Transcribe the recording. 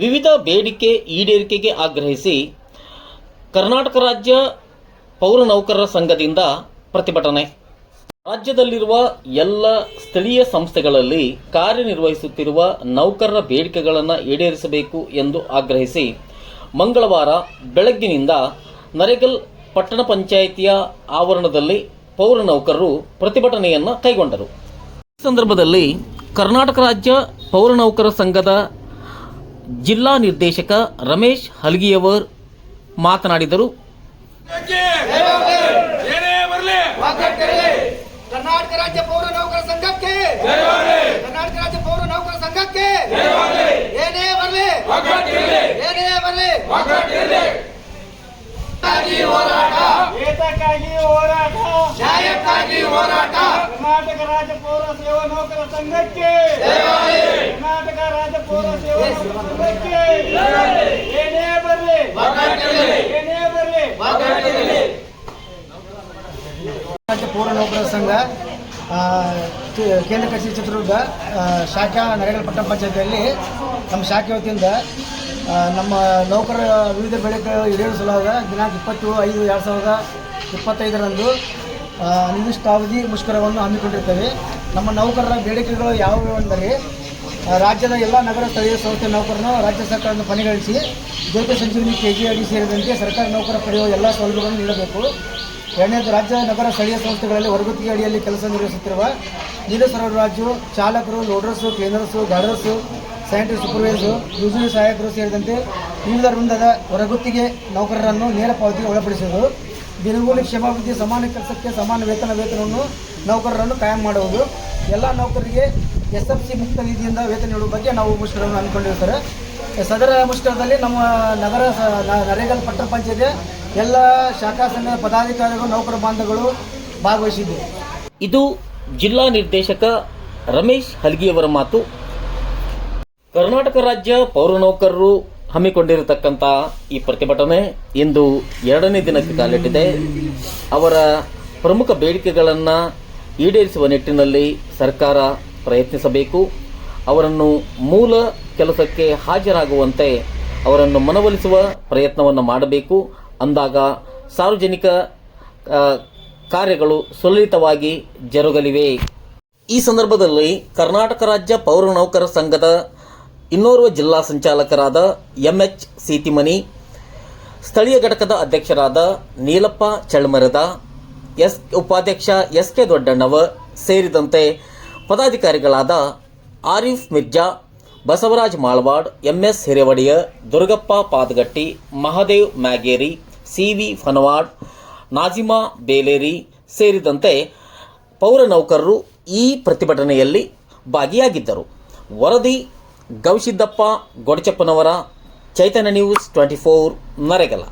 ವಿವಿಧ ಬೇಡಿಕೆ ಈಡೇರಿಕೆಗೆ ಆಗ್ರಹಿಸಿ ಕರ್ನಾಟಕ ರಾಜ್ಯ ಪೌರ ನೌಕರರ ಸಂಘದಿಂದ ಪ್ರತಿಭಟನೆ. ರಾಜ್ಯದಲ್ಲಿರುವ ಎಲ್ಲ ಸ್ಥಳೀಯ ಸಂಸ್ಥೆಗಳಲ್ಲಿ ಕಾರ್ಯನಿರ್ವಹಿಸುತ್ತಿರುವ ನೌಕರರ ಬೇಡಿಕೆಗಳನ್ನು ಈಡೇರಿಸಬೇಕು ಎಂದು ಆಗ್ರಹಿಸಿ ಮಂಗಳವಾರ ಬೆಳಗ್ಗಿನಿಂದ ನರೇಗಲ್ ಪಟ್ಟಣ ಪಂಚಾಯಿತಿಯ ಆವರಣದಲ್ಲಿ ಪೌರ ನೌಕರರು ಪ್ರತಿಭಟನೆಯನ್ನು ಕೈಗೊಂಡರು. ಈ ಸಂದರ್ಭದಲ್ಲಿ ಕರ್ನಾಟಕ ರಾಜ್ಯ ಪೌರ ನೌಕರ ಸಂಘದ ಜಿಲ್ಲಾ ನಿರ್ದೇಶಕ ರಮೇಶ್ ಹಲ್ಗಿಯವರ್ ಮಾತನಾಡಿದರು. ಕರ್ನಾಟಕ ರಾಜ್ಯ ಪೌರ ನೌಕರ ಸಂಘಕ್ಕೆ ಹೋರಾಟ. ಕರ್ನಾಟಕ ರಾಜ್ಯ ಪೌರ ಸೇವಾ ನೌಕರ ಸಂಘಕ್ಕೆ. ಕರ್ನಾಟಕ ರಾಜ್ಯ ಪೌರ ಸೇವಾ ನೌಕರ ಸಂಘಕ್ಕೆ ಏನೇ ಬರಲಿ. ಏನೇ ಬರಲಿ. ರಾಜ್ಯ ಪೌರ ನೌಕರರ ಸಂಘ ಆ, ಕೇಂದ್ರ ಕಚೇರಿ ಚಿತ್ರದುರ್ಗ ಶಾಖಾ ನರೇಗಲ್ ಪಟ್ಟಣ ಪಂಚಾಯತಿಯಲ್ಲಿ ನಮ್ಮ ಶಾಖೆ ವತಿಯಿಂದ ನಮ್ಮ ನೌಕರರ ವಿವಿಧ ಬೆಳೆಗಳು ಈಡೇರಿಸಲಾದ ದಿನಾಂಕ ಇಪ್ಪತ್ತು ಐದು ಎರಡು ಸಾವಿರದ ಇಪ್ಪತ್ತೈದರಂದು ನಿರ್ದಿಷ್ಟ ಅವಧಿ ಮುಷ್ಕರವನ್ನು ಹಮ್ಮಿಕೊಂಡಿರ್ತೇವೆ. ನಮ್ಮ ನೌಕರರ ಬೇಡಿಕೆಗಳು ಯಾವುವು ಎಂದರೆ ಆ, ರಾಜ್ಯದ ಎಲ್ಲ ನಗರ ಸ್ಥಳೀಯ ಸಂಸ್ಥೆ ನೌಕರನ್ನು ರಾಜ್ಯ ಸರ್ಕಾರವನ್ನು ಕೊನೆಗಳಿಸಿ ಜ್ಯೋತಿ ಸಂಜೀವಿನಿ ಕೆ ಜಿ ಅಡಿ ಸೇರಿದಂತೆ ಸರ್ಕಾರಿ ನೌಕರ ಪಡೆಯುವ ಎಲ್ಲ ಸೌಲಭ್ಯಗಳನ್ನು ನೀಡಬೇಕು. ಎರಡನೇದು, ರಾಜ್ಯ ನಗರ ಸ್ಥಳೀಯ ಸಂಸ್ಥೆಗಳಲ್ಲಿ ಹೊರಗುತ್ತಿಗೆ ಅಡಿಯಲ್ಲಿ ಕೆಲಸ ನಿರ್ವಹಿಸುತ್ತಿರುವ ನೀರು ಸರಬರಾಜು ಚಾಲಕರು ಲೋಡರ್ಸು ಕ್ಲೀನರ್ಸು ಗಾರ್ಡರ್ಸು ಸ್ಯಾನಿಟರಿ ಸೂಪರ್ವೈಸರು ಯುಜಿ ಸಹಾಯಕರು ಸೇರಿದಂತೆ ವಿವಿಧ ವೃಂದದ ಹೊರಗುತ್ತಿಗೆ ನೌಕರರನ್ನು ನೇರ ಪಾವತಿಗೆ ಒಳಪಡಿಸುವುದು. ದಿನಗೂಲಿ ಕ್ಷೇಮಾಭಿವೃದ್ಧಿ, ಸಮಾನ ಕೆಲಸಕ್ಕೆ ಸಮಾನ ವೇತನ, ವೇತನವನ್ನು ನೌಕರರನ್ನು ಕಾಯಂ ಮಾಡುವುದು. ಎಲ್ಲ ನೌಕರರಿಗೆ ಎಸ್ ಎಫ್ ಸಿ ಮುಕ್ತ ನಿಧಿಯಿಂದ ವೇತನ ನೀಡುವ ಬಗ್ಗೆ ನಾವು ಮುಷ್ಕರವನ್ನು ಹಮ್ಮಿಕೊಂಡಿರ್ತಾರೆ. ಸದರ ಮುಷ್ಕರದಲ್ಲಿ ನಮ್ಮ ನಗರ ನರೇಗಲ್ ಪಟ್ಟಣ ಪಂಚಾಯತಿ ಎಲ್ಲ ಶಾಖಾ ಸಂಘದ ಪದಾಧಿಕಾರಿಗಳು, ನೌಕರ ಬಾಂಧವರು ಭಾಗವಹಿಸಿದ್ದರು. ಇದು ಜಿಲ್ಲಾ ನಿರ್ದೇಶಕ ರಮೇಶ್ ಹಲ್ಗಿಯವರ ಮಾತು. ಕರ್ನಾಟಕ ರಾಜ್ಯ ಪೌರ ನೌಕರರು ಹಮ್ಮಿಕೊಂಡಿರತಕ್ಕಂಥ ಈ ಪ್ರತಿಭಟನೆ ಇಂದು ಎರಡನೇ ದಿನಕ್ಕೆ ಕಾಲಿಟ್ಟಿದೆ. ಅವರ ಪ್ರಮುಖ ಬೇಡಿಕೆಗಳನ್ನು ಈಡೇರಿಸುವ ನಿಟ್ಟಿನಲ್ಲಿ ಸರ್ಕಾರ ಪ್ರಯತ್ನಿಸಬೇಕು. ಅವರನ್ನು ಮೂಲ ಕೆಲಸಕ್ಕೆ ಹಾಜರಾಗುವಂತೆ ಅವರನ್ನು ಮನವೊಲಿಸುವ ಪ್ರಯತ್ನವನ್ನು ಮಾಡಬೇಕು. ಅಂದಾಗ ಸಾರ್ವಜನಿಕ ಕಾರ್ಯಗಳು ಸುಲಲಿತವಾಗಿ ಜರುಗಲಿವೆ. ಈ ಸಂದರ್ಭದಲ್ಲಿ ಕರ್ನಾಟಕ ರಾಜ್ಯ ಪೌರ ನೌಕರ ಸಂಘದ ಇನ್ನೋರ್ವ ಜಿಲ್ಲಾ ಸಂಚಾಲಕರಾದ ಎಂಎಚ್ ಸೀತಿಮನಿ ಸ್ಥಳೀಯ ಘಟಕದ ಅಧ್ಯಕ್ಷರಾದ ನೀಲಪ್ಪ ಚಳ್ಮರದ, ಎಸ್, ಉಪಾಧ್ಯಕ್ಷ ಎಸ್ ಕೆ ದೊಡ್ಡಣ್ಣವ ಸೇರಿದಂತೆ ಪದಾಧಿಕಾರಿಗಳಾದ ಆರಿಫ್ ಮಿರ್ಜಾ, ಬಸವರಾಜ್ ಮಾಳ್ವಾಡ್, ಎಂಎಸ್ ಹಿರೇವಡಿಯ, ದುರ್ಗಪ್ಪ ಪಾದಗಟ್ಟಿ, ಮಹಾದೇವ್ ಮ್ಯಾಗೇರಿ, ಸಿವಿ ಫನವಾಡ್, ನಾಜಿಮಾ ಬೇಲೇರಿ ಸೇರಿದಂತೆ ಪೌರ ನೌಕರರು ಈ ಪ್ರತಿಭಟನೆಯಲ್ಲಿ ಭಾಗಿಯಾಗಿದ್ದರು. ವರದಿ, Gavisiddappa, Godachappanavar, Chaitanya news twenty four, Naregal.